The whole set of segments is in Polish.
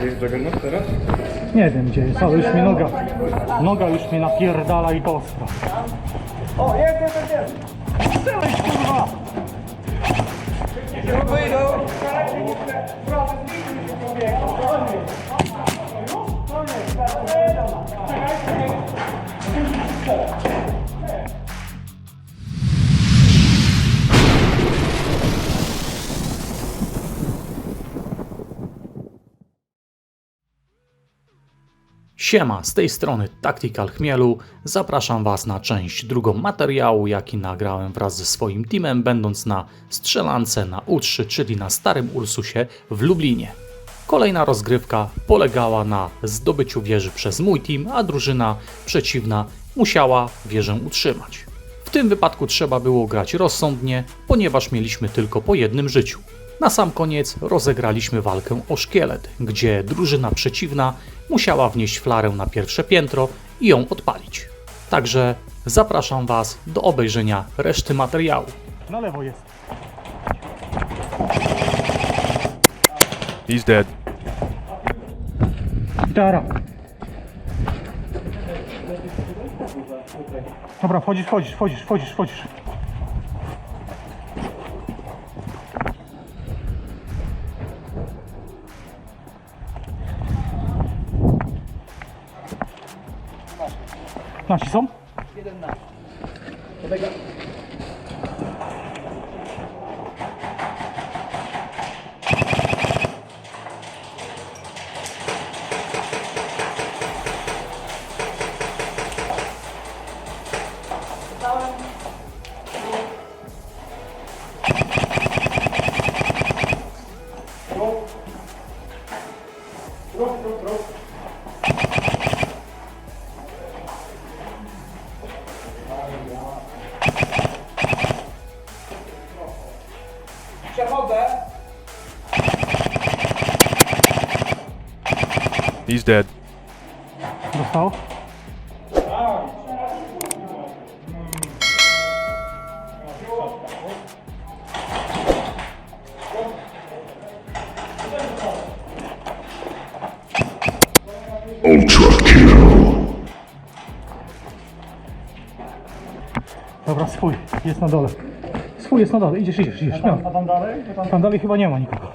Gdzie jest Juggernaut teraz? Nie wiem gdzie jest, ale już mi noga, noga już mnie napierdala i to ostro. O, jest, jest, jest! Strzelaj, kurwa! Siema, z tej strony Tactical Chmielu. Zapraszam Was na część drugą materiału, jaki nagrałem wraz ze swoim teamem, będąc na strzelance na U3, czyli na Starym Ursusie w Lublinie. Kolejna rozgrywka polegała na zdobyciu wieży przez mój team, a drużyna przeciwna musiała wieżę utrzymać. W tym wypadku trzeba było grać rozsądnie, ponieważ mieliśmy tylko po jednym życiu. Na sam koniec rozegraliśmy walkę o szkielet, gdzie drużyna przeciwna musiała wnieść flarę na pierwsze piętro i ją odpalić. Także zapraszam Was do obejrzenia reszty materiału. Na lewo jest. He's dead. Gitara. Dobra, wchodzisz, wchodzisz, wchodzisz, wchodzisz, wchodzisz. 那是怎？Są? He's dead. Dostał? Dobra, swój, jest na dole. Swój jest na dole, idziesz, idziesz, idziesz. A tam, dalej? Tam dalej chyba nie ma nikogo.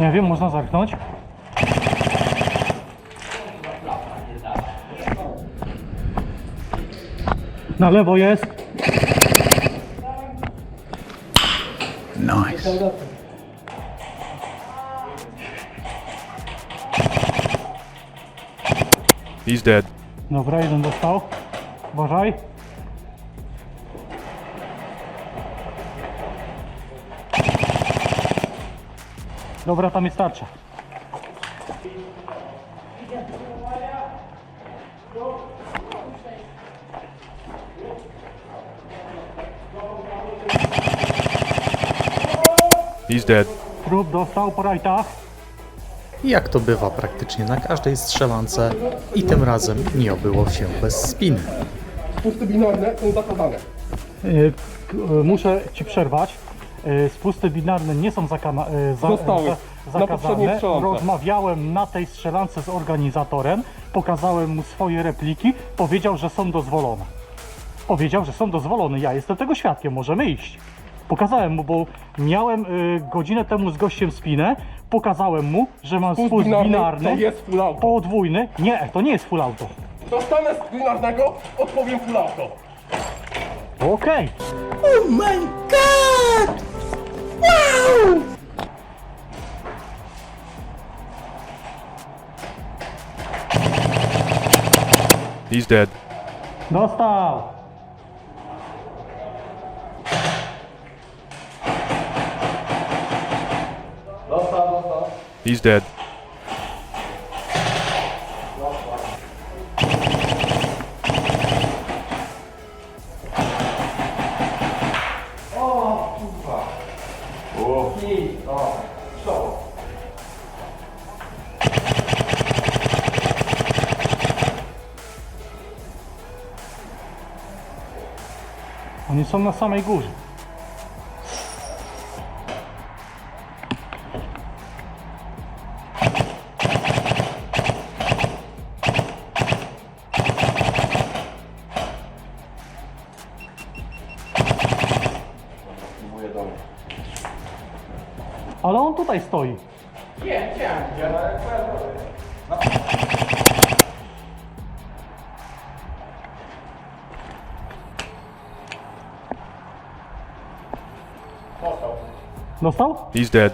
Nie wiem, można zerknąć. Na lewo jest. He's dead. Dobra, jeden dostał. Uważaj. Dobra, tam jest tarcza. He's dead. Trup dostał po rajtach. I jak to bywa praktycznie na każdej strzelance, i tym razem nie obyło się bez spiny. Pusty binarne są zakazane. Y, y, Muszę Ci przerwać. Y, Spusty binarne nie są zakana, y, za, Zostały. za, Na poprzedniej zakazane. strzelance. Rozmawiałem na tej strzelance z organizatorem, pokazałem mu swoje repliki, powiedział, że są dozwolone. Powiedział, że są dozwolone. Ja jestem tego świadkiem, możemy iść. Pokazałem mu, bo miałem y, godzinę temu z gościem spinę, pokazałem mu, że mam Spust spust binarny binarny, to jest full auto. podwójny. Nie, to nie jest full auto. Dostanę z binarnego, odpowiem full auto. Okej. He's dead. No Dostał! He's dead. Oni są na samej górze. Ale on tutaj stoi. Nie, nie, nie. Dostał? He's dead.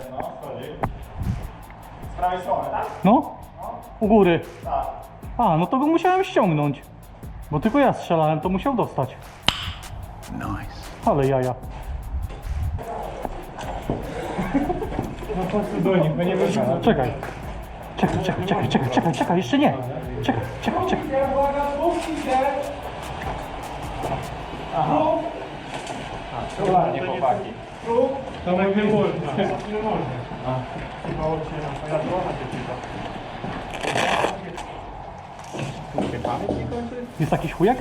No? U góry. A, no to go musiałem ściągnąć. Bo tylko ja strzelałem, to musiał dostać. Nice. Ale jaja. Czekaj. Czekaj, czekaj, czekaj, czekaj, czekaj, czekaj, jeszcze nie. Czekaj, czekaj, czekaj. Jest jakiś chujek?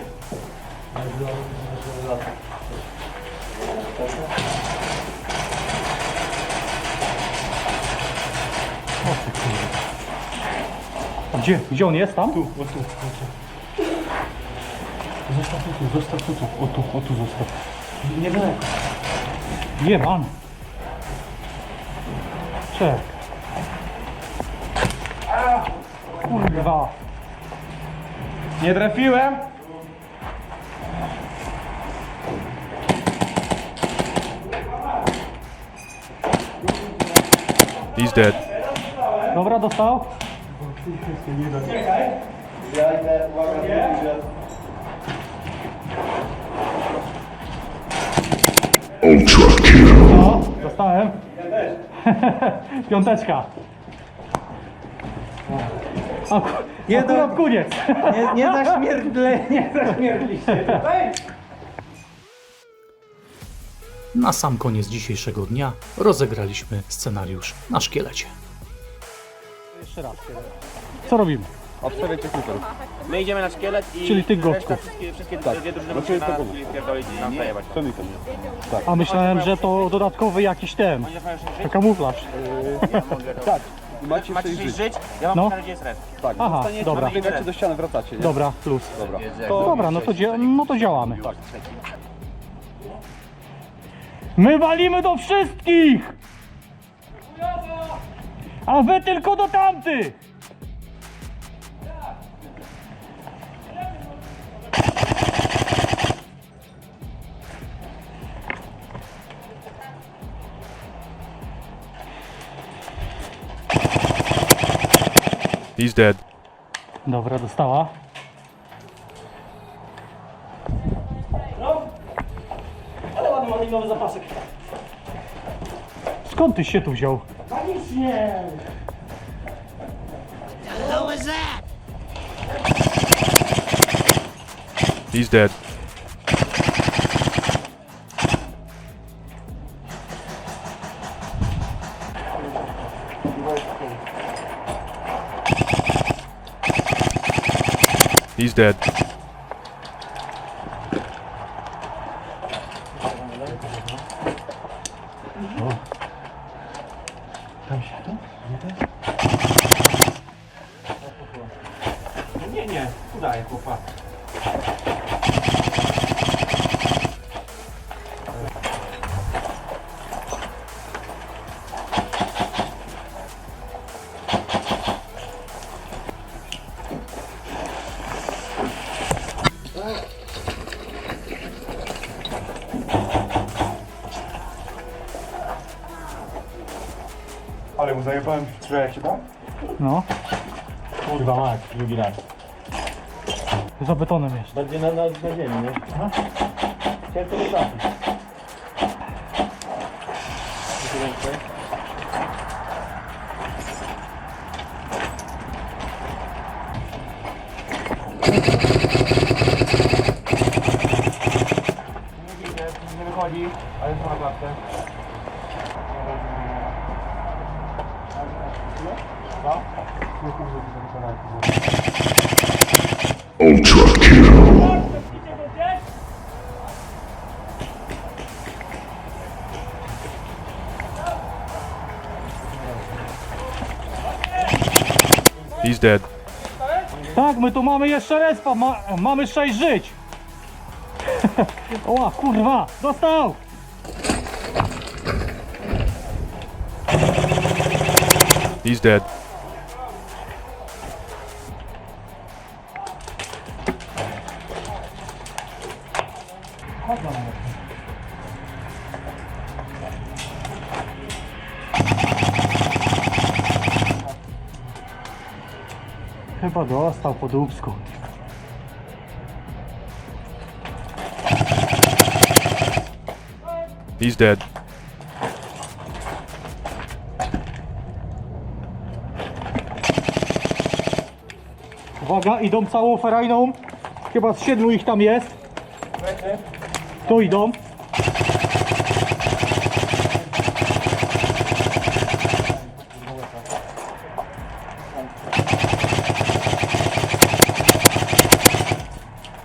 O ty kurde. A gdzie? Gdzie on jest? Tam? Tu, o tu, o tu. Zostaw tu, tu, zostaw tu, tu. O tu, o tu zostaw. Nie daleko. Nie, man. Czek. Kurwa. Nie trafiłem? He's dead. Dobra, dostał? No, Piąteczka. A, ku- akurat koniec. Nie, nie zaśmierdle, nie zaśmierdliście. Na sam koniec dzisiejszego dnia rozegraliśmy scenariusz na szkielecie. Jeszcze raz. Co robimy? Obstawiajcie kuperów. My idziemy na szkielet i Czyli tych reszta wszystkie, wszystkie dwie drużyny musimy na pierdolić i nam zajebać. A myślałem, że to dodatkowy jakiś ten. To kamuflaż. Macie Macie 6 żyć, ja mam No. no. gdzie jest red. Aha, dobra. Biegacie do ściany, wracacie, nie? Dobra, plus. To, dobra, no to, dzia- no to działamy. My walimy do wszystkich! A wy tylko do tamtych! He's dead. Dobra, dostała. Ale ładny malinowy zapasek. Skąd ty się tu wziął? He's dead. He's dead. Nie, nie, udaje chłopak. Się tam? No, Kurwa mać, drugi raz. za betonem jest. Bardziej na, na, na ziemi, nie? Aha. Chciałem to nie trafić. Nie wychodzi, ale to na klatkę. He's dead. Tak, my tu mamy jeszcze respa, ma, mamy 6 żyć. Oła, kurwa, dostał! He's dead. Chyba dostał po dubsku. He's dead. Uwaga, idą całą ferajną. Chyba z siedmiu ich tam jest. Tu idą.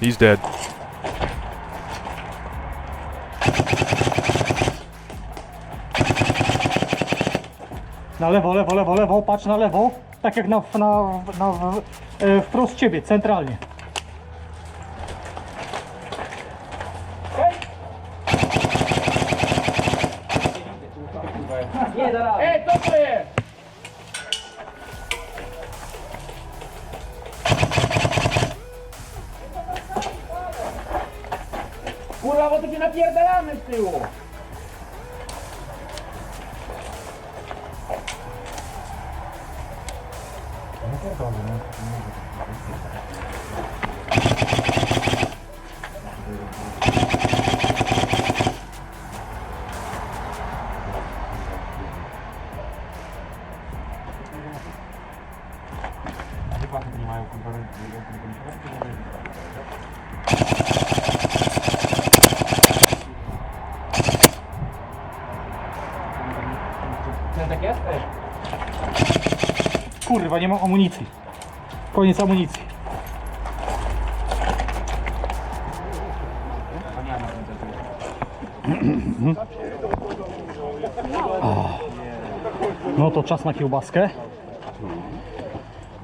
He's dead. Na lewo, lewo, lewo, lewo, patrz na lewo. Tak jak na, na, na w, e, wprost ciebie, centralnie. Nie, da radę. Ej, co to jest? Się napierdalamy z tyłu. Kurwa, nie mam amunicji. Koniec amunicji. No to czas na kiełbaskę.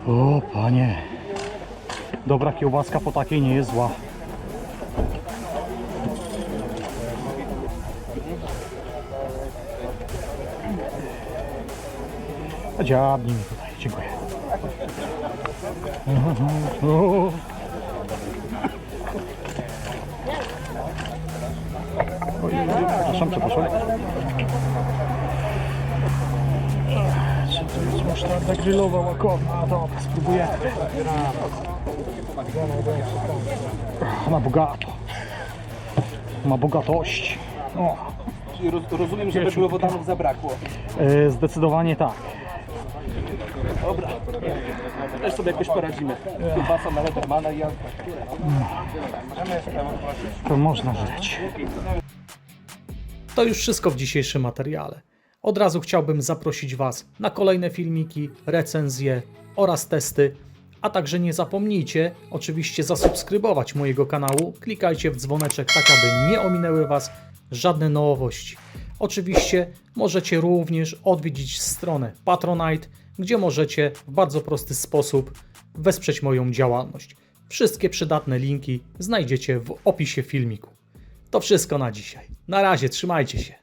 O panie. Dobra kiełbaska po takiej nie jest zła. Dziabnij mi tutaj, dziękuję. O. Oj, Przepraszam. Czy to jest musztarda grillowa łakomna? Dobra, spróbuję. Ma bogato. Ma bogatość. O, Czyli roz, rozumiem, że węglowodanów zabrakło. e, zdecydowanie tak. Dobra. Też sobie jakoś poradzimy. Kiełbasa na Ledermana i ja... To można żyć. To już wszystko w dzisiejszym materiale. Od razu chciałbym zaprosić Was na kolejne filmiki, recenzje oraz testy. A także nie zapomnijcie oczywiście zasubskrybować mojego kanału. Klikajcie w dzwoneczek, tak aby nie ominęły Was żadne nowości. Oczywiście możecie również odwiedzić stronę Patronite, gdzie możecie w bardzo prosty sposób wesprzeć moją działalność. Wszystkie przydatne linki znajdziecie w opisie filmiku. To wszystko na dzisiaj. Na razie, trzymajcie się.